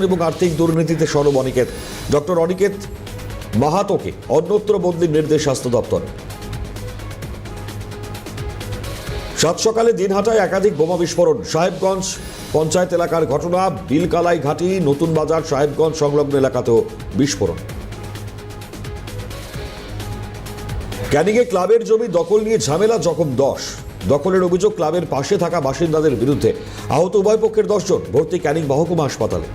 এবং আর্থিক দুর্নীতিতে সরব অনিকেত। ডক্টর অনিকেত মাহাতোকে অন্যত্র বদলির নির্দেশ স্বাস্থ্য দপ্তর। সাত সকালে দিনহাটায় একাধিক বোমা বিস্ফোরণ। সাহেবগঞ্জ পঞ্চায়েত এলাকার ঘটনা, বিলকালাই ঘাটি, নতুন বাজার, সাহেবগঞ্জ সংলগ্ন এলাকাতেও বিস্ফোরণ। ক্যানিংয়ে ক্লাবের জমি দখল নিয়ে ঝামেলা, জখম দশ। দখলের অভিযোগ ক্লাবের পাশে থাকা বাসিন্দাদের বিরুদ্ধে। আহত উভয় পক্ষের দশজন। ভর্তি ক্যানিং মহকুমা হাসপাতালে।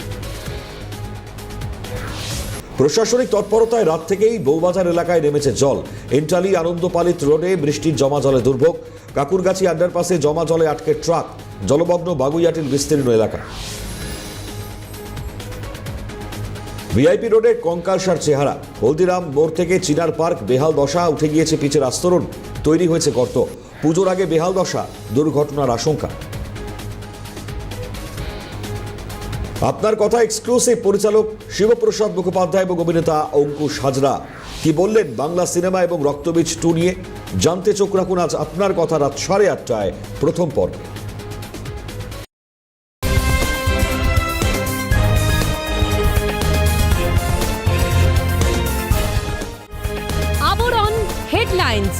প্রশাসনিক তৎপরতায় রাত থেকেই বৌবাজার এলাকায় নেমেছে জল। এন্টালি আনন্দপালিত রোডে বৃষ্টির জমা জলে দুর্ভোগ। কাকুরগাছি আন্ডারপাসে জমা জলে আটকে ট্রাক। জলমগ্ন বাগুইয়াটির বিস্তীর্ণ এলাকা। ভিআইপি রোডে কঙ্কালসার চেহারা। হলদিরাম মোড় থেকে চিনার পার্ক বেহাল দশা উঠে গিয়েছে পিচের আস্তরণ। তৈরি হয়েছে গর্ত। পুজোর আগে বেহাল দশা, দুর্ঘটনার আশঙ্কা। আপনার কথা এক্সক্লুসিভ পরিচালক শিবপ্রসাদ মুখোপাধ্যায় এবং অভিনেতা অঙ্কুশ হাজরা। কি বললেন বাংলা সিনেমা এবং রক্তবীজ টু নিয়ে? জানতে চোখ রাখুন আজ আপনার কথা রাত সাড়ে আটটায়। প্রথম পর্বে। আবরণ হেডলাইন্স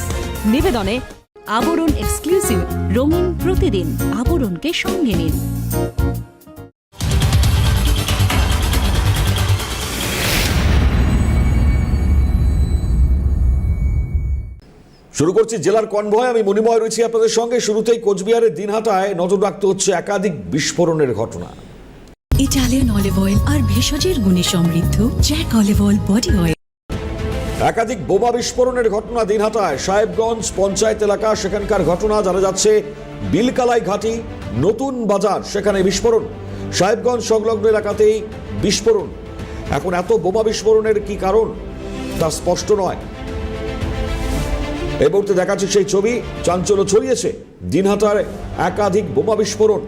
নিবেদনে আবরণ এক্সক্লুসিভ রঙিন প্রতিদিন আবরণকে সঙ্গে নিন। শুরু করছি জেলার কনভয়। আমি মণিময় রয়েছি আপনাদের সঙ্গে। শুরুতেই কোচবিহারের দিনহাটায় নজর রাখতে হচ্ছে একাধিক বিস্ফোরণের ঘটনা। ইটালিয়ান অলিভ অয়েল আর ভেষজের গুণে সমৃদ্ধ Jack olive oil body oil. একাধিক বোমা বিস্ফোরণের ঘটনা দিনহাটায়। সাহেবগঞ্জ পঞ্চায়েত এলাকা সেখানকার ঘটনা জানা যাচ্ছে। বিলকালাই ঘাটি নতুন বাজার সেখানে বিস্ফোরণ। সাহেবগঞ্জ সংলগ্ন এলাকাতেই বিস্ফোরণ। এখন এত বোমা বিস্ফোরণের কি কারণ তা স্পষ্ট নয়। এই মুহূর্তে দেখাচ্ছে সেই ছবি। চাঞ্চল্য ছড়িয়েছে দিনহাটার একাধিক বোমা বিস্ফোরণ।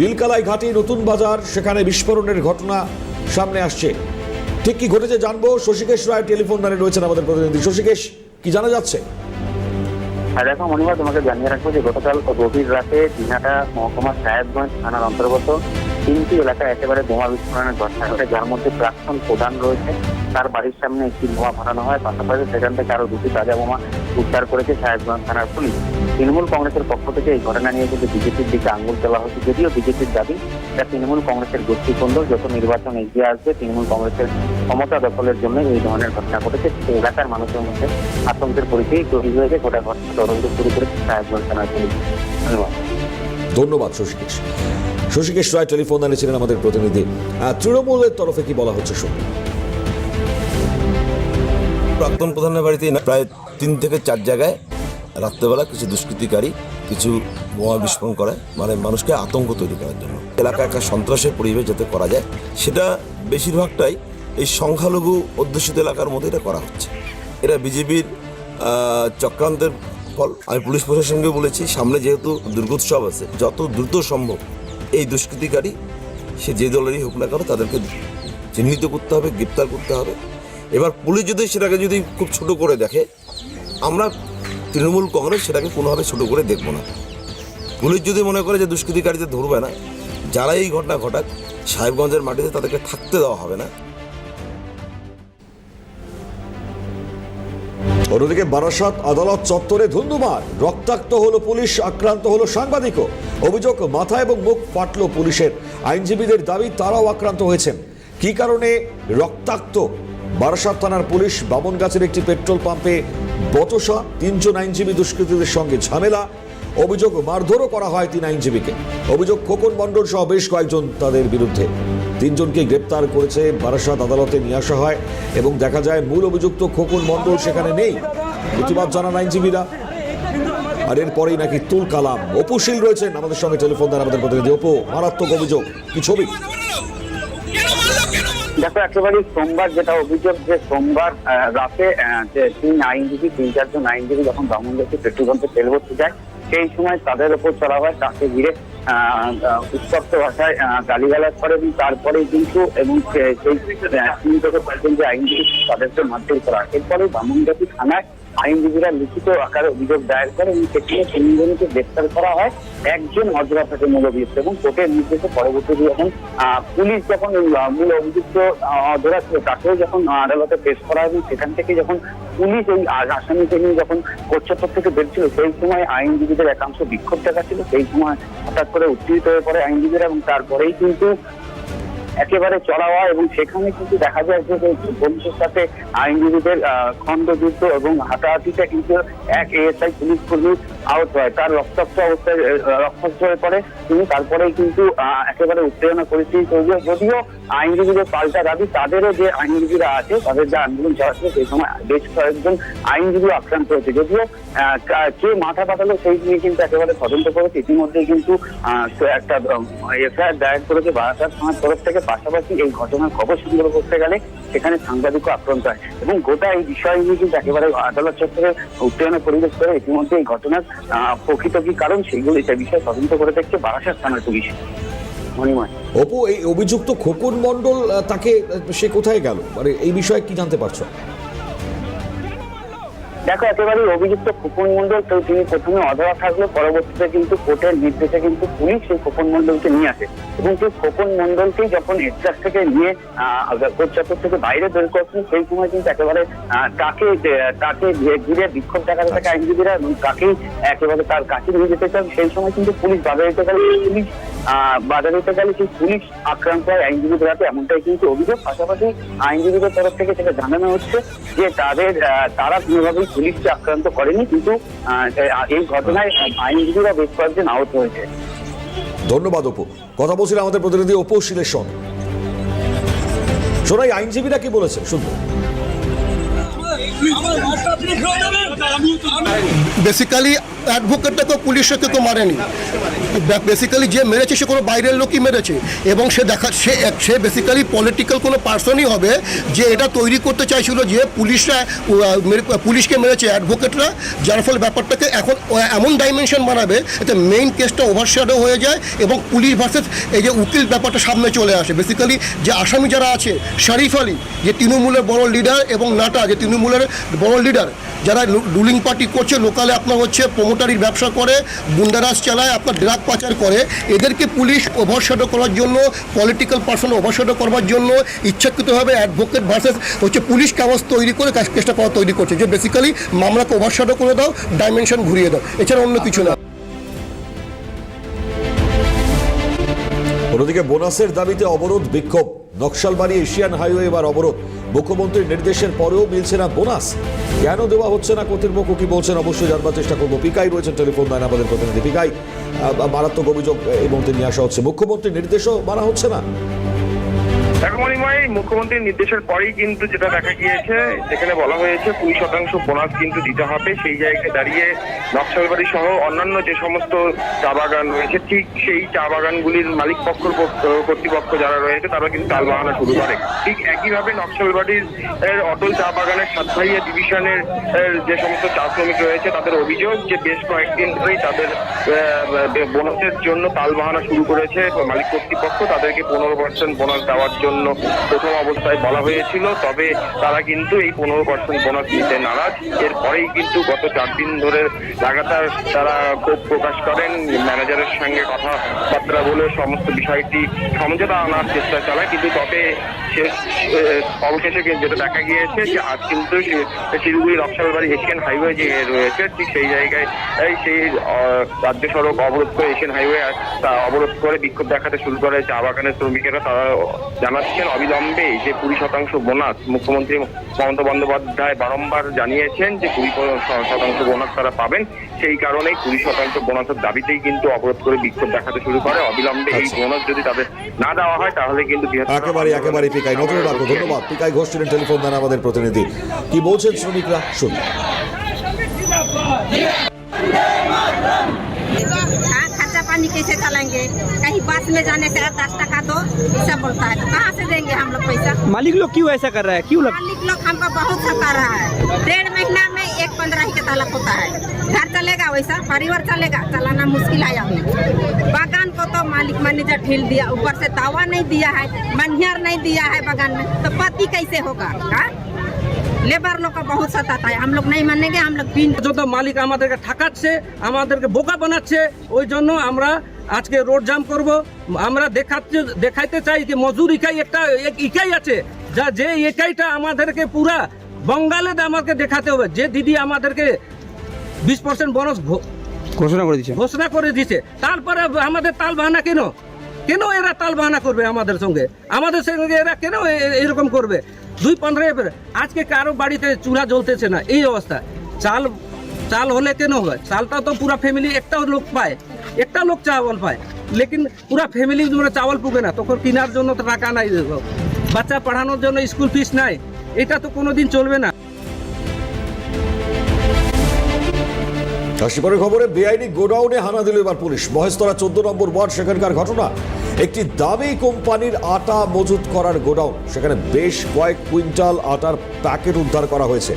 বিলকালাই ঘাটি নতুন বাজার, সেখানে বিস্ফোরণের ঘটনা সামনে আসছে। ঠিক কি ঘটেছে জানব। শশীকেশ রায় টেলিফোন লাইনে রয়েছেন আমাদের প্রতিনিধি। শশীকেশ, কি জানা যাচ্ছে? হ্যাঁ দেখো মনিমা তোমাকে জানিয়ে রাখব যে গতকাল গভীর রাতে দিনাটা মহকুমার সাহেবগঞ্জ থানার অন্তর্গত তিনটি এলাকায় একেবারে বোমা বিস্ফোরণের ঘটনা ঘটে, যার মধ্যে প্রাক্তন প্রধান রয়েছে। তার বাড়ির সামনে একটি বোমা ফাটানো হয়, পাশাপাশি সেখান থেকে আরও দুটি তাজা বোমা উদ্ধার করেছে সাহেবগঞ্জ থানার পুলিশ। তৃণমূল কংগ্রেসের পক্ষ থেকে এই ঘটনা নিয়ে কিন্তু বিজেপির দিকে আঙ্গুল তোলা হচ্ছে। যদিও বিজেপির দাবি, এটা তৃণমূল কংগ্রেসের গোষ্ঠীকন্দ যত নির্বাচন এগিয়ে আসবে, তৃণমূল কংগ্রেসের ক্ষমতা দখলের জন্য এই ধরনের ঘটনা ঘটেছে। এলাকার মানুষের মধ্যে আতঙ্কের পরিচয় তৈরি হয়েছে। গোটা ঘটনা তদন্ত শুরু করেছে সাহেবগঞ্জ থানার পুলিশ। ধন্যবাদ। ধন্যবাদ শশীকেশ শশীকেশ রায় টেলিফোন লাইনে ছিলেন আমাদের প্রতিনিধি। তৃণমূলের তরফে কি বলা হচ্ছে শুনুন। প্রাক্তন প্রধানের বাড়িতে না, প্রায় তিন থেকে চার জায়গায় রাত্রেবেলা কিছু দুষ্কৃতিকারী, কিছু বোমা বিস্ফোরণ করে মানে মানুষকে আতঙ্ক তৈরি করার জন্য। এলাকায় একটা সন্ত্রাসের পরিবেশ যাতে করা যায়, সেটা বেশিরভাগটাই এই সংখ্যালঘু অধ্যুষিত এলাকার মধ্যে এটা করা হচ্ছে। এটা বিজেপির চক্রান্তের ফল। আমি পুলিশ প্রশাসনকে বলেছি, সামনে যেহেতু দুর্গোৎসব আছে, যত দ্রুত সম্ভব এই দুষ্কৃতিকারী, সে যে দলেরই হোক না কেন তাদেরকে চিহ্নিত করতে হবে, গ্রেপ্তার করতে হবে। এবার পুলিশ যদি সেটাকে যদি খুব ছোট করে দেখে, আমরা তৃণমূল কংগ্রেস সেটাকে কোনোভাবে ছোট করে দেখব না। পুলিশ যদি মনে করে যে দুষ্কৃতিকারীদের ধরবে না যারা এই ঘটনা ঘটাক, সাহেবগঞ্জের মাটিতে তাদেরকে থাকতে দেওয়া হবে না। অন্যদিকে বারাসাত আদালত চত্বরে ধুন্ধুমার। রক্তাক্ত হলো পুলিশ, আক্রান্ত হলো সাংবাদিকও। অভিযোগ, মাথা এবং মুখ ফাটল পুলিশের। আইনজীবীদের দাবি, তারাও আক্রান্ত হয়েছেন। কি কারণে রক্তাক্ত? বারাসাত থানার পুলিশ বামনগাছের একটি পেট্রোল পাম্পে বচসা তিনজন আইনজীবী দুষ্কৃতীদের সঙ্গে ঝামেলা। অভিযোগ মারধরও করা হয় তিন আইনজীবীকে। অভিযোগ খোকন মণ্ডল সহ বেশ কয়েকজন তাদের বিরুদ্ধে। তিনজনকে গ্রেপ্তার করেছে বারাসাত আদালতে নিয়ে আসা হয় এবং দেখা যায় মূল অভিযুক্ত খোকন মণ্ডল সেখানে নেই। প্রতিবাদ জানান আইনজীবীরা। আর এরপরেই নাকি তুল কালাম। অপুশীল রয়েছেন আমাদের সঙ্গে, টেলিফোন দেন আমাদের প্রতিনিধি অপু। মারাত্মক অভিযোগ। কি ছবি? দেখো, একেবারে সোমবার যেটা অভিযোগ যে সোমবার রাতে যে তিন আইনজীবী, তিন, চারজন আইনজীবী যখন দমনদেশে পেট্রোল পাম্পে তেল ভরতে যায়, সেই সময় তাদের ওপর চলা হয়, তাকে ঘিরে উত্তপ্ত ভাষায় গালিগালাজ করে এবং তারপরে কিন্তু এবং সেই থেকে চারজন যে আইনজীবী তাদেরকে মারধর করা। এরপরে বামুনগাছি থানায় আইনজীবীরা লিখিত আকারে অভিযোগ দায়ের করে এবং সেখানে তিনজনকে গ্রেপ্তার করা হয় একজন অজরা থাকে মূল অভিযুক্ত এবং কোর্টের নির্দেশে পরবর্তীতে যখন পুলিশ যখন মূল অভিযুক্ত অজরা ছিল তাকেও যখন আদালতে পেশ করা এবং সেখান থেকে যখন পুলিশ আ- আসামিকে নিয়ে যখন কোর্টচত্বর থেকে বেরছিল সেই সময় আইনজীবীদের একাংশ বিক্ষোভ দেখাচ্ছিল। সেই সময় হঠাৎ করে উত্তেজিত হয়ে পড়ে আইনজীবীরা এবং তারপরেই কিন্তু একেবারে চড়া হয় এবং সেখানে কিন্তু দেখা যায় যে পুলিশের সাথে আইনজীবীদের খণ্ডযুদ্ধ এবং হাতাহাতিতে কিন্তু এক এএসআই পুলিশ কর্মী আহত হয়। তার রক্তাক্ত অবস্থায় রক্তাক্ত হয়ে পড়ে তিনি। তারপরেই কিন্তু একেবারে উত্তেজনা পরিস্থিতি তৈরি হয়। যদিও আইনজীবীদের পাল্টা দাবি, তাদেরও যে আইনজীবীরা আছে, তাদের যে আন্দোলন চালাচ্ছে সেই সময় বেশ কয়েকজন আইনজীবী আক্রান্ত হয়েছে। যদিও কা- মাথা পাঠালো সেই নিয়ে কিন্তু একেবারে তদন্ত করেছে। ইতিমধ্যেই কিন্তু একটা এফআইআর দায়ের করেছে বারাসাত থানার তরফ থেকে। পাশাপাশি এই ঘটনার খবর সংগ্রহ করতে গেলে সেখানে সাংবাদিকও আক্রান্ত হয়। এবং গোটা এই বিষয় নিয়ে কিন্তু একেবারে আদালত চত্বরে উত্তেজনা পরিবেশ করে ইতিমধ্যে এই ঘটনার প্রকৃত কি কারণ, সেইগুলো সে বিষয়ে তদন্ত করে দেখছে বারাসাত থানার পুলিশ। অপু এই অভিযুক্ত খোকন মণ্ডল তাকে সে কোথায় গেল? মানে এই বিষয়ে কি জানতে পারছ? দেখো একেবারে অভিযুক্ত খোকন মন্ডল তো তিনি প্রথমে অধরা থাকলে পরবর্তীতে কিন্তু কোর্টের নির্দেশে কিন্তু পুলিশ সেই খোকন মন্ডলকে নিয়ে আসে। এবং সেই খোকন মন্ডলকে যখন এক্সাস থেকে নিয়ে কোর্ট চত্বর থেকে বাইরে বের করছেন সেই সময় কিন্তু একেবারে তাকে তাকে ঘিরে- বিক্ষোভ দেখাতে থাকে আইনজীবীরা এবং তাকেই একেবারে তার কাছে নিয়ে যেতে চান। সেই সময় কিন্তু পুলিশ বাধা দিতে গেলে পুলিশ বাধা দিতে গেলে সেই পুলিশ আক্রান্ত হয় আইনজীবীদের হাতে? এমনটাই কিন্তু অভিযোগ। পাশাপাশি আইনজীবীদের তরফ থেকে সেটা জানানো হচ্ছে যে তাদের তারা কোনোভাবেই পুলিশকে আক্রান্ত করেনি, কিন্তু এই ঘটনায় আইনজীবীরা বেশ কয়েকজন আহত হয়েছে। ধন্যবাদ অপু। কথা বলছিলেন আমাদের প্রতিনিধি অপু সঙ্গে শোনাই আইনজীবীরা কি বলেছে? শুনব বেসিক্যালি অ্যাডভোকেটটাকে পুলিশে কেউ মারেনি। বেসিক্যালি যে মেরেছে, সে কোনো বাইরের লোকই মেরেছে। এবং সে দেখা সে সে বেসিক্যালি পলিটিক্যাল কোনো পার্সনই হবে যে এটা তৈরি করতে চাইছিল যে পুলিশরা পুলিশকে মেরেছে অ্যাডভোকেটরা যার ফলে ব্যাপারটাকে এখন এমন ডাইমেনশন বানাবে, এতে মেইন কেসটা ওভারশ্যাডো হয়ে যায় এবং পুলিশ ভার্সেস এই যে উকিল ব্যাপারটা সামনে চলে আসে। বেসিক্যালি যে আসামি যারা আছে, শরীফ আলী, যে তৃণমূলের বড় লিডার এবং নাটা, যে তৃণমূলের বড় লিডার যারা রুলিং পার্টি করছে লোকালে আপনার হচ্ছে প্রমোটারির ব্যবসা করে, গুন্ডারাজ চালায়, আপনার ড্রাগ পাচার করে, এদেরকে পুলিশ ওভারশ্যাডো করার জন্য পলিটিক্যাল পার্সন ওভারশ্যাডো করবার জন্য, ইচ্ছাকৃতভাবে অ্যাডভোকেট ভার্সেস হচ্ছে পুলিশ কাগজ তৈরি করে কেসটা পাওয়া তৈরি করছে। যে বেসিক্যালি মামলাকে ওভারশ্যাডো করে দাও ডাইমেনশন ঘুরিয়ে দাও। এছাড়া অন্য কিছু না। অন্যদিকে বোনাসের দাবিতে অবরোধ বিক্ষোভ। নকশালবাড়ি এশিয়ান হাইওয়ে এবার অবরোধ। মুখ্যমন্ত্রীর নির্দেশের পরেও মিলছে না বোনাস। কেন দেওয়া হচ্ছে না কর্তৃপক্ষ কি বলছেন? অবশ্যই জানবার চেষ্টা করব। পিকাই রয়েছেন টেলিফোন লাইন আমাদের প্রতিনিধি পিকাই। মারাত্মক অভিযোগ এই মুহূর্তে নিয়ে আসা হচ্ছে। মুখ্যমন্ত্রীর নির্দেশও মানা হচ্ছে না। দেখো মুখ্যমন্ত্রীর নির্দেশের পরেই কিন্তু যেটা দেখা গিয়েছে যেখানে বলা হয়েছে কুড়ি শতাংশ বোনাস কিন্তু দিতে হবে সেই জায়গায় দাঁড়িয়ে নকশালবাড়ি সহ অন্যান্য যে সমস্ত চা বাগান রয়েছে ঠিক সেই চা বাগানগুলির মালিক পক্ষ কর্তৃপক্ষ যারা রয়েছে তারা কিন্তু তাল বাহানা শুরু করে। ঠিক একইভাবে নকশালবাড়ির অটল চা বাগানের সাতভাইয়া ডিভিশনের যে সমস্ত চা শ্রমিক রয়েছে তাদের অভিযোগ যে বেশ কয়েকদিন ধরেই তাদের বোনাসের জন্য তাল বাহানা শুরু করেছে মালিক কর্তৃপক্ষ তাদেরকে পনেরো পার্সেন্ট বোনাস দেওয়ার জন্য প্রথম অবস্থায় বলা হয়েছিল, তবে তারা কিন্তু এই পনেরো পার্সেন্ট বোনাস দিতে নারাজ। এরপরেই কিন্তু গত চার দিন ধরে লাগাতার তারা ক্ষোভ প্রকাশ করেন। ম্যানেজারের সঙ্গে কথাবার্তা বলে সমস্ত বিষয়টি সমঝোতা আনার চেষ্টা চালায়। কিন্তু তবে শেষ অবশেষে যেটা দেখা গিয়েছে যে আজ কিন্তু শিলিগুড়ি নকশালবাড়ি এশিয়ান হাইওয়ে যে রয়েছে, ঠিক সেই জায়গায় সেই রাজ্য সড়ক অবরোধ করে এশিয়ান হাইওয়ে তা অবরোধ করে বিক্ষোভ দেখাতে শুরু করে। চা বাগানের শ্রমিকেরা তারা জানাচ্ছেন অবিলম্বে যে কুড়ি শতাংশ বোনাস মুখ্যমন্ত্রী মমতা বন্দ্যোপাধ্যায় বারম্বার জানিয়েছেন যে কুড়ি শতাংশ বোনাস তারা পাবেন সেই কারণে কুড়ি শতাংশ বোনাসের দাবিতেই কিন্তু অবরোধ করে বিক্ষোভ দেখাতে শুরু করে। অবিলম্বে এই আচ্ছা। বোনাস যদি তাদের না দেওয়া হয় তাহলে কিন্তু একেবারে একেবারে পিকাই নজরে ধন্যবাদ। পিকাই ঘোষ টেলিফোন দেন আমাদের প্রতিনিধি। কি বলছেন শ্রমিকরা? শুনুন। पानी कैसे चलाएँगे? कहीं बस में जाने से दस टका दो सब बोलता है। तो कहाँ से देंगे हम लोग पैसा? मालिक लोग क्यों ऐसा कर रहा है? क्यों लग मालिक लोग हमको बहुत सता रहा है। डेढ़ महीना में एक पंद्रह ही के तलब होता है। घर चलेगा वैसा परिवार चलेगा चलाना मुश्किल है अभी बागान को तो मालिक मैनेजर ढील दिया ऊपर से दावा नहीं दिया है मनहियर नहीं दिया है बागान में। तो पति कैसे होगा? हाँ? लेबर लोग का बहुत सताता है हम लोग नहीं मानेंगे हम लोग बिन যত মালিক আমাদেরকে ঠাকাচ্ছে আমাদেরকে বোকা বানাচ্ছে ওই জন্য আমরা আজকে রোড জাম করব আমরা দেখাচ্ছে দেখাইতে চাই যে মজুর ইকাই একটা এক ইকাই আছে যা যে ইকাইটা আমাদেরকে পুরা বঙ্গালে আমাকে দেখাতে হবে যে দিদি আমাদেরকে বিশ পার্সেন্ট বোনাস ঘোষণা করে দিচ্ছে ঘোষণা করে দিছে তারপরে আমাদের তাল বাহানা কেন কেন এরা তাল বাহানা করবে আমাদের সঙ্গে আমাদের সঙ্গে এরা কেন এ- এ- এরকম করবে দুই পনেরো আজকে কারও বাড়িতে চুলা জ্বলতেছে না, এই অবস্থা। চাল চাল হলে কেন হয়? চালটা তো পুরা ফ্যামিলি একটাও লোক পায়, একটা লোক চাওয়াল পায়। লেকিন পুরা ফ্যামিলি মানে চাওয়াল পুকে না, তখন কেনার জন্য তো টাকা নাই। বাচ্চা পড়ানোর জন্য স্কুল ফিস নাই, এটা তো কোনোদিন চলবে না। কাশীপুরের খবরে বেআইনি গোডাউনে হানা দিল এবার পুলিশ। মহেশতলা চোদ্দ নম্বর ওয়ার্ড সেখানকার ঘটনা। একটি দামি কোম্পানির আটা মজুত করার গোডাউন। সেখানে বেশ কয়েক কুইন্টাল আটার প্যাকেট উদ্ধার করা হয়েছে।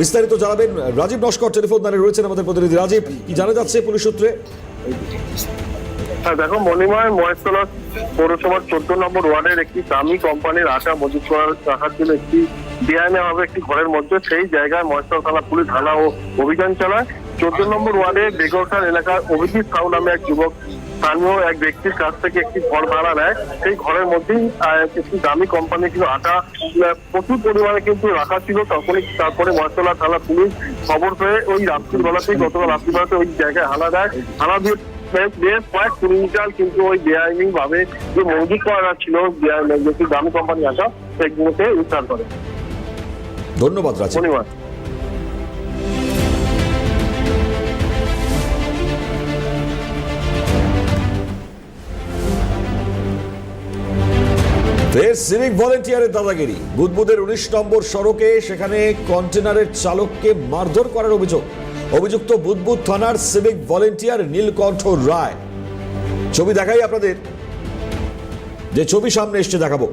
বিস্তারিত জানাবেন রাজীব নস্কর। টেলিফোন দাঁড়িয়ে রয়েছেন আমাদের প্রতিনিধি রাজীব। কি জানা যাচ্ছে পুলিশ সূত্রে? হ্যাঁ দেখো মণিময়, মহেশতলা পৌরসভার চোদ্দ নম্বর ওয়ার্ডের একটি দামি কোম্পানির আটা মজুত করার রাখার জন্য একটি বেআইনিভাবে একটি ঘরের মধ্যে। সেই জায়গায় মহেশতলা থানা পুলিশ হানা ও অভিযান চালায়। চোদ্দ নম্বর ওয়ার্ডে বেগরখান এলাকার অভিজিৎ সাউ নামে এক যুবক স্থানীয় এক ব্যক্তির কাছ থেকে একটি ঘর ভাড়া নেয়। সেই ঘরের মধ্যেই একটি দামি কোম্পানি কিন্তু আটা প্রচুর পরিমাণে কিন্তু রাখা ছিল। তখনই তারপরে মহেশতলা থানা পুলিশ খবর পেয়ে ওই রাত্রির বেলাতেই গতকাল রাত্রিবেলাতে ওই জায়গায় হানা দেয়। হানা দিয়ে বেশ- কয়েক কুইন্টাল কিন্তু ওই বেআইনি ভাবে যে মজুত করা ছিল যেটি দামি কোম্পানি আসা সেগুলোকে উদ্ধার করে। ধন্যবাদ ধন্যবাদ। ফের সিভিক ভলেন্টিয়ারের দাদাগিরি। বুধবুদের উনিশ নম্বর সড়কে সেখানে কন্টেনারের চালককে মারধর করার অভিযোগ। অভিযুক্ত বুদবুদ থানার সিভিক ভলেন্টিয়ার নীলকণ্ঠ রায়। ছবি দেখাই আপনাদের। যে ছবি সামনে এসছে দেখাবো।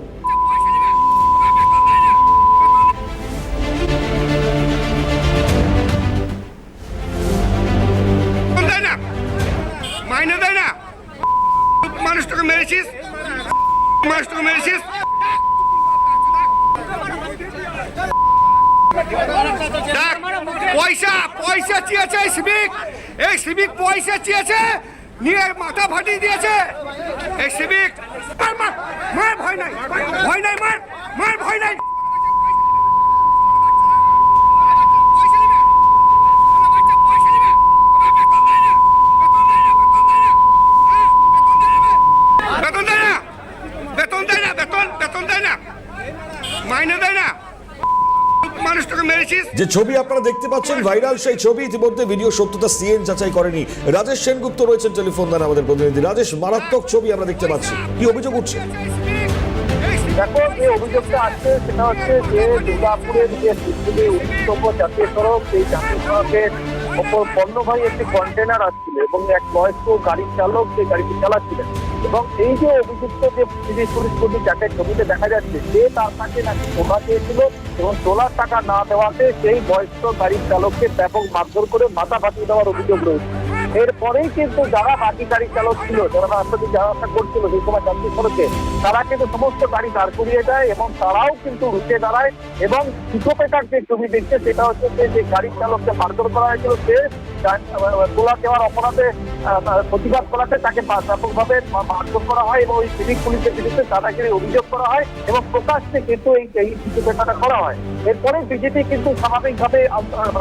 সিভিক পয়সা চেয়েছে, নিয়ে মাথা ফাটিয়ে দিয়েছে। এই সিভিক, মার মার ভয় নাই ভয় নাই, মার মার, ভয় নাই পয়সা নিবে বাচ্চা পয়সা নিবে বেতন দেয় না বেতন দেয় না বেতন দেয় না হ্যাঁ, বেতন দেয় না বেতন দেয় না বেতন বেতন দেয় না মাইনে দেয় না মানুষটাকে মেরেছিস যে ছবি আপনারা দেখতে পাচ্ছেন, ভাইরাল সেই ছবি, ইতিমধ্যে ভিডিও সত্যতা সিএন যাচাই করেনি। রাজেশ সেনগুপ্ত রয়েছেন টেলিফোন দেন আমাদের প্রতিনিধি। রাজেশ, মারাত্মক ছবি আমরা দেখতে পাচ্ছি। কি অভিযোগ উঠছে? দেখো, যে অভিযোগটা আছে, সেটা হচ্ছে যে দুর্গাপুরের যে পৃথিবী উত্তম জাতীয় সড়ক, সেই জাতীয় সড়কের ওপর পণ্যবাহী একটি কন্টেনার আসছিল এবং এক বয়স্ক গাড়ির চালক সেই গাড়িটি চালাচ্ছিলেন। এবং এই যে অভিযুক্ত যে পুলিশ পুলিশ কর্মী যাকে ছবিতে দেখা যাচ্ছে, সে তার কাছে নাকি টোকা দিয়েছিল এবং তোলার টাকা না দেওয়াতে সেই বয়স্ক গাড়ির চালককে ব্যাপক মারধর করে মাথা ফাটিয়ে দেওয়ার অভিযোগ রয়েছে। এরপরেই কিন্তু যারা বাকি গাড়ি চালক ছিল, যারা রাস্তা দিয়ে যাওয়া আসা করছিল, সেই সময় যাত্রী সড়কে, তারা কিন্তু সমস্ত গাড়ি দাঁড় করিয়ে দেয় এবং তারাও কিন্তু রুখে দাঁড়ায় এবং দুটো পেটার যে ছবি দেখছে, সেটা হচ্ছে যে যে গাড়ির চালককে মারধর করা হয়েছিল, সে তোলা দেওয়ার অপরাধে প্রতিবাদ করাতে তাকে ব্যাপকভাবে মারধর করা হয় এবং ওই সিভিক পুলিশের বিরুদ্ধে দাদাগিরি অভিযোগ করা হয় এবং প্রকাশ্যে কিন্তু এই এই পেটাটা করা হয়। এরপরে বিজেপি কিন্তু স্বাভাবিকভাবে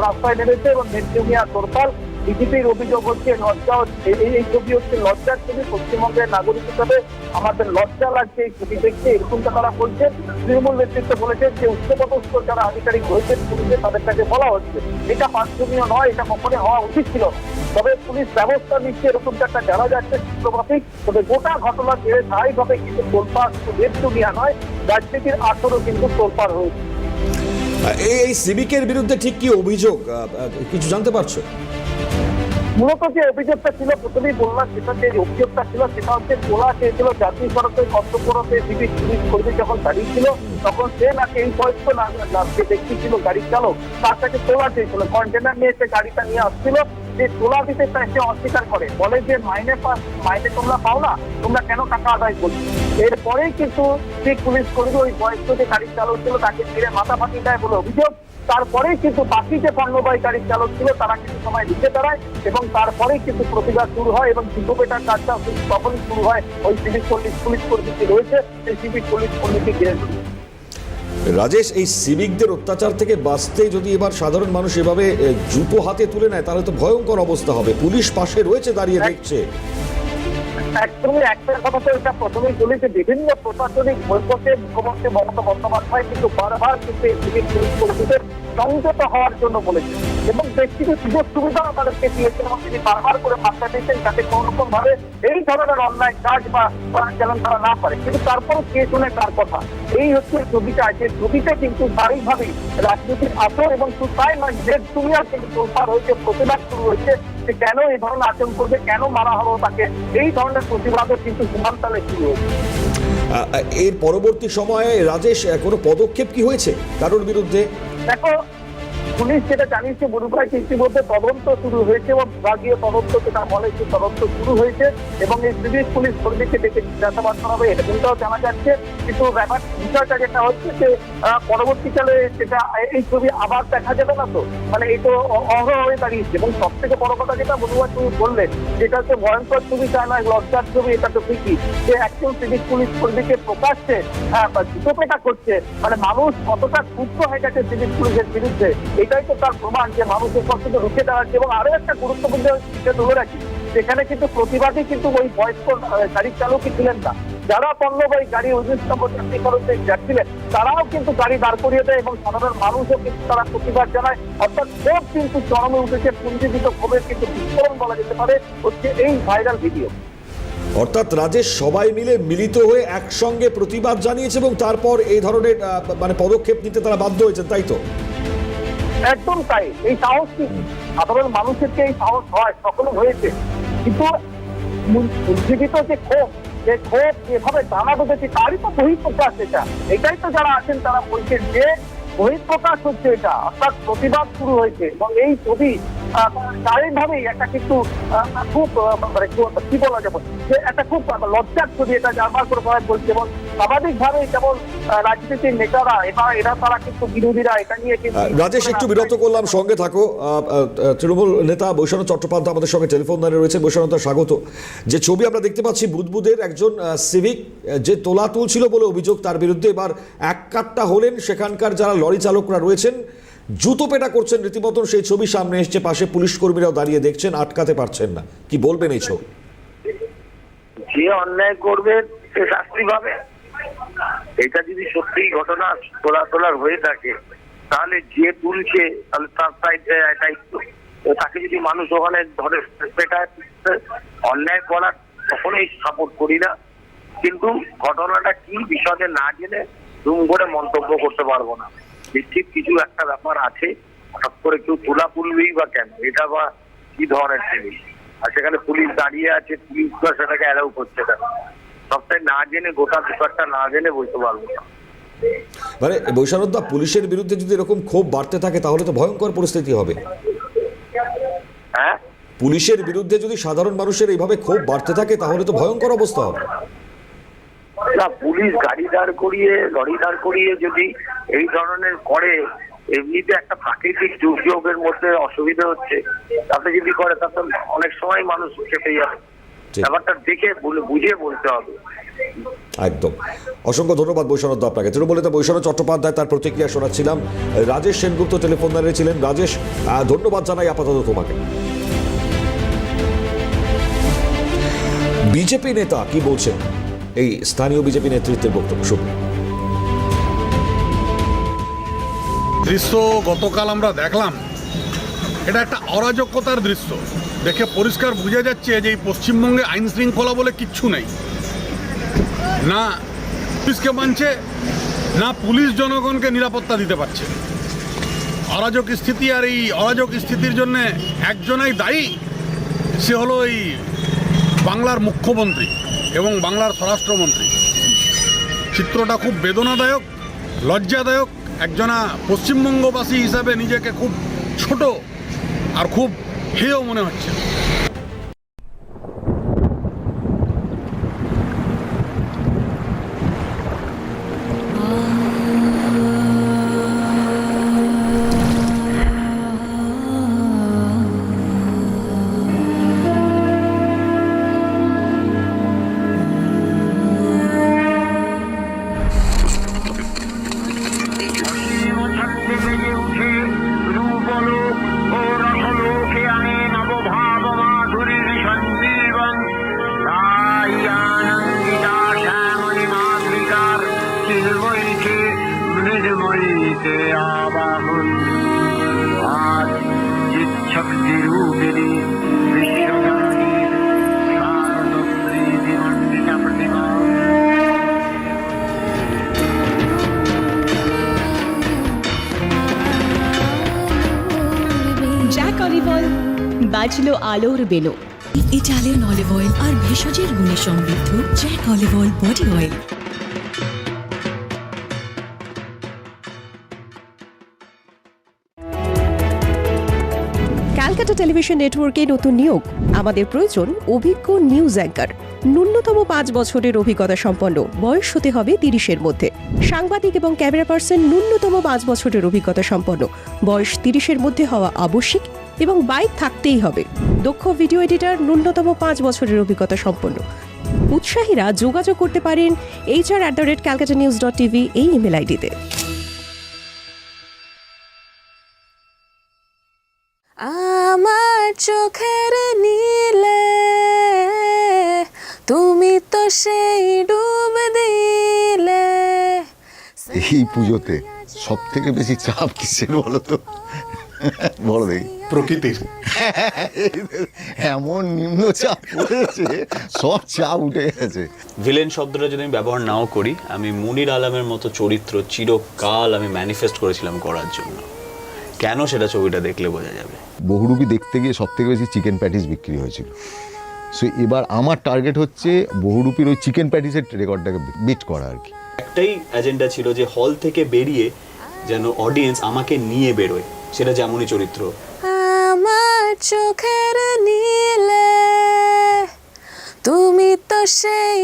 রাস্তায় নেমেছে এবং নেটজুমিয়া তোরপাল বিজেপির অভিযোগ হচ্ছে, লজ্জা হচ্ছে, এই ছবি হচ্ছে লজ্জার ছবি। পশ্চিমবঙ্গের নাগরিক হিসাবে আমাদের লজ্জা লাগছে এই ছবি দেখতে। এরকমটা তারা বলছে। তৃণমূল নেতৃত্ব বলেছেন যে উচ্চপদস্থ যারা আধিকারিক রয়েছেন পুলিশে তাদের কাছে বলা হচ্ছে। এটা বাঞ্ছনীয় নয়, এটা কখনই হওয়া উচিত ছিল তবে পুলিশ ব্যবস্থা নিচ্ছে, এরকমটা একটা জানা যাচ্ছে সূত্রপাতিক তবে গোটা ঘটনা ঘিরে স্বাভাবিকভাবে কিন্তু তোলপাড় দুনিয়া নয়, রাজনীতির আসরও কিন্তু তোলপাড় হয়েছে। এই সিভিকের বিরুদ্ধে ঠিক কি অভিযোগ? কিছু জানতে পারছ? মূলত যে অভিযোগটা ছিল, প্রথমেই বললাম, সেটা যে অভিযোগটা ছিল, সেটা হচ্ছে তোলা চেয়েছিল জাতীয় সড়কে কর্তব্যরত সিভিক পুলিশ কর্মী যখন দাঁড়িয়ে ছিল, তখন সে নাকি এই বয়স্ক যে ব্যক্তি ছিল গাড়ির চালক, তার কাছে তোলা চেয়েছিল কন্টেনার নিয়ে সে গাড়িটা নিয়ে আসছিল যে তোলা দিতে সে অস্বীকার করে, বলে যে মাইনে পাস, মাইনে তোমরা পাও না, তোমরা কেন টাকা আদায় করছ এরপরেই কিন্তু যে পুলিশ কর্মী ওই বয়স্ক যে গাড়ির চালক ছিল, তাকে ফিরে মাথা ফাটি দেয় বলে অভিযোগ। তারপরেই কিন্তু বাকি যে পণ্যবাহী গাড়ির চালক ছিল, তারা কিছু সময় দিতে দাঁড়ায় এবং তারপরেই কিন্তু প্রতিবাদ শুরু হয় এবং জুতোপেটার কাজটা তখনই শুরু হয়। ওই সিভিক পুলিশ পুলিশ কর্মী রয়েছে, সেই সিভিক পুলিশ কর্মীকে ধরে। রাজেশ, এই সিভিকদের অত্যাচার থেকে বাঁচতে যদি এবার সাধারণ মানুষ এভাবে জুতো হাতে তুলে নেয়, তাহলে তো ভয়ঙ্কর অবস্থা হবে। পুলিশ পাশে রয়েছে, দাঁড়িয়ে দেখছে। একদমই একটা কথা তো এটা প্রথমেই বলি যে বিভিন্ন প্রশাসনিক বৈঠকে মুখ্যমন্ত্রী মমতা বন্দ্যোপাধ্যায় কিন্তু বারবার কিন্তু এই সিভিক সংযত হওয়ার জন্য বলেছেন। এবং কিছু সুযোগ সুবিধাও তাদেরকে দিয়েছেন এবং তিনি বারবার করে মাত্রা দিয়েছেন যাতে কোনো রকম ভাবে এই ধরনের অনলাইন কাজ বা যেন তারা না পারে কিন্তু তারপরও কে শুনে কার কথা? এই হচ্ছে ছবিটা। যে ছবিতে কিন্তু স্বাভাবিকভাবেই রাজনীতির আসর এবং শুধু তাই নয় দেশ দুনিয়ার কিন্তু তোলপাড় হয়েছে প্রতিবাদ শুরু হয়েছে যে কেন এই ধরনের আচরণ করবে কেন মারা হলো তাকে? এই ধরনের প্রতিবাদও কিন্তু সমানতালে শুরু হয়েছে। এর পরবর্তী সময়ে রাজেশ কোনো পদক্ষেপ কি হয়েছে? কারোর বিরুদ্ধে? দেখো পুলিশ যেটা জানিয়েছে মনুপায় ইতিমধ্যে তদন্ত শুরু হয়েছে এবং বিভাগীয় তদন্ত যেটা বলে সেই তদন্ত শুরু হয়েছে এবং এই সিভিক পুলিশ কর্মীকে ডেকে জিজ্ঞাসাবাদ করা হবে এটা কিন্তু জানা যাচ্ছে। কিন্তু ব্যাপার বিষয়টা যেটা হচ্ছে যে পরবর্তীকালে সেটা এই ছবি আবার দেখা যাবে না তো? মানে এই তো অহরহ হয়ে দাঁড়িয়েছে। এবং সব থেকে বড় কথা যেটা মনুয়া তুমি বললেন যেটা হচ্ছে ভয়ঙ্কর ছবি তা নয়, লজ্জার ছবি, এটা তো ঠিকই। যে একজন সিভিক পুলিশ কর্মীকে প্রকাশ্যে জুতোপেটা করছে। মানে মানুষ কতটা ক্ষুব্ধ হয়ে গেছে সিভিক পুলিশের বিরুদ্ধে? এটাই তো তার প্রমাণ যে মানুষের পর থেকে রুখে দাঁড়াচ্ছে। এবং আরও একটা গুরুত্বপূর্ণ বিষয় ধরে রাখি, সেখানে কিন্তু প্রতিবাদী কিন্তু ওই বয়স্ক গাড়ির চালকই ছিলেন না। যারা পণ্যবাহী গাড়ি উনিশ নম্বর যাত্রী যাচ্ছিলেন, তারাও কিন্তু গাড়ি দাঁড় করিয়ে দেয় এবং সাধারণ মানুষও কিন্তু তারা প্রতিবাদ জানায়। অর্থাৎ ক্ষোভ কিন্তু চরমে উঠেছে পুঞ্জীবিত ক্ষোভের কিন্তু বিস্ফোরণ বলা যেতে পারে, হচ্ছে এই ভাইরাল ভিডিও। অর্থাৎ রাজেশ সবাই মিলে মিলিত হয়ে একসঙ্গে প্রতিবাদ জানিয়েছে এবং তারপর এই ধরনের মানে পদক্ষেপ নিতে তারা বাধ্য হয়েছেন, তাই তো? একদম তাই। এই সাহস কি? সাধারণ মানুষের যে এই সাহস হয় সকলে হয়েছে। কিন্তু উজ্জীবিত যে ক্ষোভ যে ক্ষোভ যেভাবে জানা বেঁধেছে তারই তো বহিঃপ্রকাশ এটা। এটাই তো যারা আছেন, তারা বলছেন যে বহিঃপ্রকাশ হচ্ছে এটা। অর্থাৎ প্রতিবাদ শুরু হয়েছে। এবং এই ছবি স্বাভাবিকভাবেই একটা কিন্তু খুব মানে কি- বলা যাবে? যে একটা খুব লজ্জার ছবি এটা জানবার করে সবাই বলছে এবং স্বাভাবিকভাবেই যেমন রাজনীতির নেতারা এবার এরা তারা কিন্তু বিরোধীরা এটা নিয়ে কিন্তু রাজেশ একটু বিরত করলাম সঙ্গে থাকো। তৃণমূল নেতা বৈষ্ণব চট্টোপাধ্যায় আমাদের সঙ্গে টেলিফোন দাঁড়িয়ে রয়েছে। বৈষ্ণব স্বাগত। যে ছবি আমরা দেখতে পাচ্ছি বুদবুদের একজন সিভিক যে তোলা তুলছিল বলে অভিযোগ তার বিরুদ্ধে এবার এক কাট্টা হলেন। সেখানকার যারা লরি চালকরা রয়েছেন জুতো পেটা করছেন রীতিমতন সেই ছবি সামনে এসছে, পাশে পুলিশ কর্মীরাও দাঁড়িয়ে দেখছেন, আটকাতে পারছেন না। কি বলবেন এই ছবি? যে অন্যায় করবে, সে শাস্তি পাবে। এটা যদি সত্যি ঘটনা তোলা তোলার হয়ে থাকে, তাহলে যে তুলছে তাহলে তার তাকে যদি মানুষ ওখানে ধরে অন্যায় করার কখনোই সাপোর্ট করি না। কিন্তু ঘটনাটা কি বিষয়ে না জেনে দুম করে মন্তব্য করতে পারব না। নিশ্চিত কিছু একটা ব্যাপার আছে হঠাৎ করে কেউ তোলা তুলবেই বা কেন? এটা বা কি ধরনের জিনিস? আর সেখানে পুলিশ দাঁড়িয়ে আছে পুলিশ তো সেটাকে অ্যালাউ করছে না। সবটাই না জেনে গোটা ব্যাপারটা না জেনে বলতে পারব না। মানে বৈশারদা পুলিশের বিরুদ্ধে যদি এরকম ক্ষোভ বাড়তে থাকে তাহলে তো ভয়ঙ্কর পরিস্থিতি হবে। হ্যাঁ? পুলিশের বিরুদ্ধে যদি সাধারণ মানুষের এইভাবে ক্ষোভ বাড়তে থাকে তাহলে তো ভয়ঙ্কর অবস্থা হবে। না পুলিশ গাড়ি দাঁড় করিয়ে লরি দাঁড় করিয়ে যদি এই ধরনের করে এমনিতে একটা প্রাকৃতিক দুর্যোগের মধ্যে অসুবিধা হচ্ছে তাতে যদি করে তাতে অনেক সময় মানুষ চেপে যাবে। ব্যাপারটা দেখে বলে- বুঝে বলতে হবে। একদম। অসংখ্য ধন্যবাদ বৈশারদ আপনাকে। তৃণমূল নেতা বৈশারদ চট্টোপাধ্যায় তার প্রতিক্রিয়া শোনাচ্ছিলাম। রাজেশ সেনগুপ্ত টেলিফোন দাঁড়িয়েছিলেন রাজেশ আহ, ধন্যবাদ জানাই আপাতত তোমাকে। বিজেপি নেতা কি বলছেন? এই স্থানীয় বিজেপি নেতৃত্বের বক্তব্য শুভ দৃশ্য গতকাল আমরা দেখলাম। এটা একটা অরাজকতার দৃশ্য। দেখে পরিষ্কার বোঝা যাচ্ছে যে এই পশ্চিমবঙ্গে আইন শৃঙ্খলা বলে কিচ্ছু নেই। না পুলিশকে মানছে, না পুলিশ জনগণকে নিরাপত্তা দিতে পারছে। অরাজক স্থিতি আর এই অরাজক স্থিতির জন্য একজনাই দায়ী, সে হলো এই বাংলার মুখ্যমন্ত্রী। এবং বাংলার স্বরাষ্ট্রমন্ত্রী। চিত্রটা খুব বেদনাদায়ক, লজ্জাদায়ক। একজনা পশ্চিমবঙ্গবাসী হিসাবে নিজেকে খুব ছোট আর খুব হেয় মনে হচ্ছে। জ্যাক অয়েল বাজলো আলোর বেলো। ইটালিয়ান অলিভ অয়েল আর ভেষজের গুণে সমৃদ্ধ Jack olive oil body oil Calcutta television নেটওয়ার্কে নতুন নিয়োগ। আমাদের প্রয়োজন অভিজ্ঞ নিউজ অ্যাঙ্কার ন্যূনতম পাঁচ বছরের অভিজ্ঞতা সম্পন্ন। বয়স হতে হবে তিরিশের মধ্যে। সাংবাদিক এবং ক্যামেরা পার্সন ন্যূনতম পাঁচ বছরের অভিজ্ঞতা সম্পন্ন। বয়স তিরিশের মধ্যে হওয়া আবশ্যিক এবং বাইক থাকতেই হবে। দক্ষ ভিডিও এডিটার ন্যূনতম পাঁচ বছরের অভিজ্ঞতা সম্পন্ন। উৎসাহীরা যোগাযোগ করতে পারেন HR at the rate Calcutta news dot TV এই ইমেল আইডিতে। আমার চোখের সেই ডুব দিলে। এই পুজোতে সব থেকে বেশি চাপ কিসের বলো তো বলো দেখি। প্রকৃতির। এমন নিম্ন চাপ পড়েছে সব চাপ উঠে গেছে। ভিলেন শব্দটা যদি আমি ব্যবহার নাও করি আমি মুনির আলমের মতো চরিত্র চিরকাল আমি ম্যানিফেস্ট করেছিলাম করার জন্য। কেন সেটা ছবিটা দেখলে বোঝা যাবে? বহুরূপী দেখতে গিয়ে সব থেকে বেশি চিকেন প্যাটিস বিক্রি হয়েছিল। সো এবার আমার টার্গেট হচ্ছে বহুরূপীর ওই চিকেন প্যাটিসের রেকর্ডটাকে বিট করা আর কি। একটাই এজেন্ডা ছিল যে হল থেকে বেরিয়ে যেন অডিয়েন্স আমাকে নিয়ে বেরোয় সেটা যেমনই চরিত্র। আমার চোখের নীলে তুমি তো সেই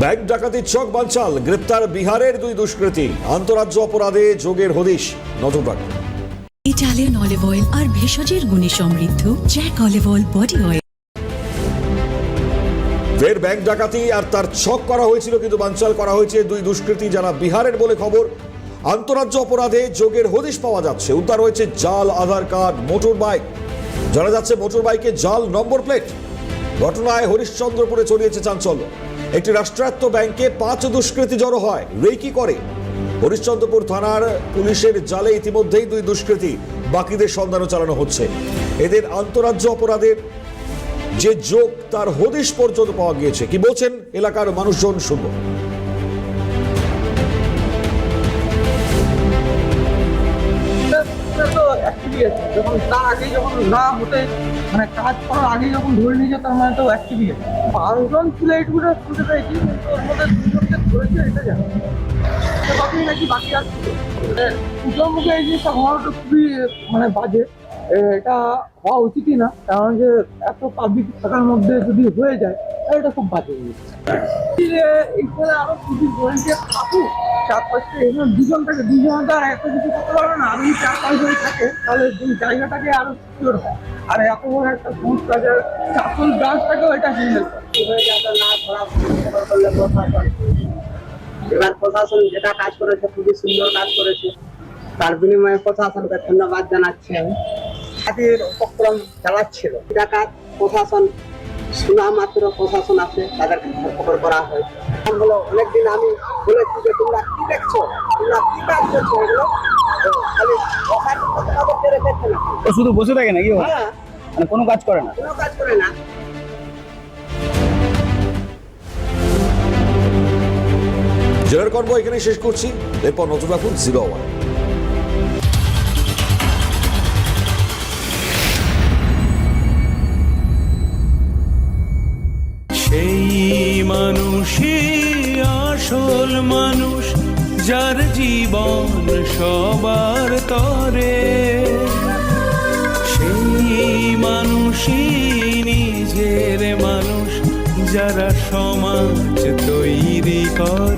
ব্যাংক ডাকাতির চক বাঞ্চাল গ্রেপ্তার বিহারের দুই দুষ্কৃতী। আন্তরাজ্য অপরাধে যোগের হদিশ নজর রাখুন। ইটালিয়ান অলিভ অয়েল আর ভেষজের গুণে সমৃদ্ধ Jack olive oil body oil. ফের ব্যাংক ডাকাতি আর তার ছক করা হয়েছিল কিন্তু বানচাল করা হয়েছে দুই দুষ্কৃতী যারা বিহারের বলে খবর। আন্তরাজ্য অপরাধে যোগের হদিশ পাওয়া যাচ্ছে। উদ্ধার হয়েছে জাল আধার কার্ড মোটর বাইক। জানা যাচ্ছে মোটর বাইকে জাল নম্বর প্লেট। ঘটনায় হরিশ্চন্দ্রপুরে ছড়িয়েছে চাঞ্চল্য। একটি রাষ্ট্রায়ত্ত ব্যাংকে পাঁচ দুষ্কৃতী জড়ো হয়। রেকি করে। হরিশ্চন্দ্রপুর থানার পুলিশের জালে ইতিমধ্যেই দুই দুষ্কৃতী বাকিদের সন্ধানও চালানো হচ্ছে। এদের আন্তরাজ্য অপরাধের যে যোগ, তার হদিশ পর্যন্ত পাওয়া গিয়েছে। কি বলছেন এলাকার মানুষজন শুনব। যখন তার আগে যখন না হতে মানে কাজ করার আগে যখন ধরে নিয়ে যেত মানে তো অ্যাক্টিভিটি পাঁচজন এইটুকুটা শুনতে পেয়েছি, কিন্তু ওর মধ্যে দুজনকে ধরেছে এটা জানি নাকি মুখে এই জিনিসটা হওয়াটা খুবই মানে বাজে। এটা হওয়া উচিতই না, কারণ যে এত পাবলিক থাকার মধ্যে যদি হয়ে যায় এটা খুব বাজে জিনিস। যে এইখানে আরও পুলিশ ভলেন্টিয়ার থাকুক চার পাঁচটা এখানে দুজন থাকে দুজন আর এত কিছু করতে পারবে না চার পাঁচজন থাকে তাহলে এই জায়গাটাকে আরও সিকিউর হয়। আর এত বড় একটা ফুড কাজের চাকল ব্রাঞ্চটাকেও এটা হ্যান্ডেল করে এবার প্রশাসন যেটা কাজ করেছে খুবই সুন্দর কাজ করেছে। তার বিনিময়ে প্রশাসনকে ধন্যবাদ জানাচ্ছি আমি। উপক্রম চালাচ্ছিল প্রশাসন শোনা মাত্র প্রশাসন আছে তাদেরকে ধরপকড় করা হয়। হলো অনেকদিন আমি বলেছি যে তোমরা কি দেখছ? তোমরা কি কাজ করছ এগুলো? খালি রেখেছে না। শুধু বসে থাকে নাকি হ্যাঁ। মানে কোনো কাজ করে না? কোনো কাজ করে না। জেলার কর্ম এখানে শেষ করছি। এরপর নজর রাখুন জিরো ওয়ান। মানুষই আসল মানুষ, যার জীবন সবার তরে। সেই মানুষই নিজের মানুষ, যারা সমাজ তৈরি করে।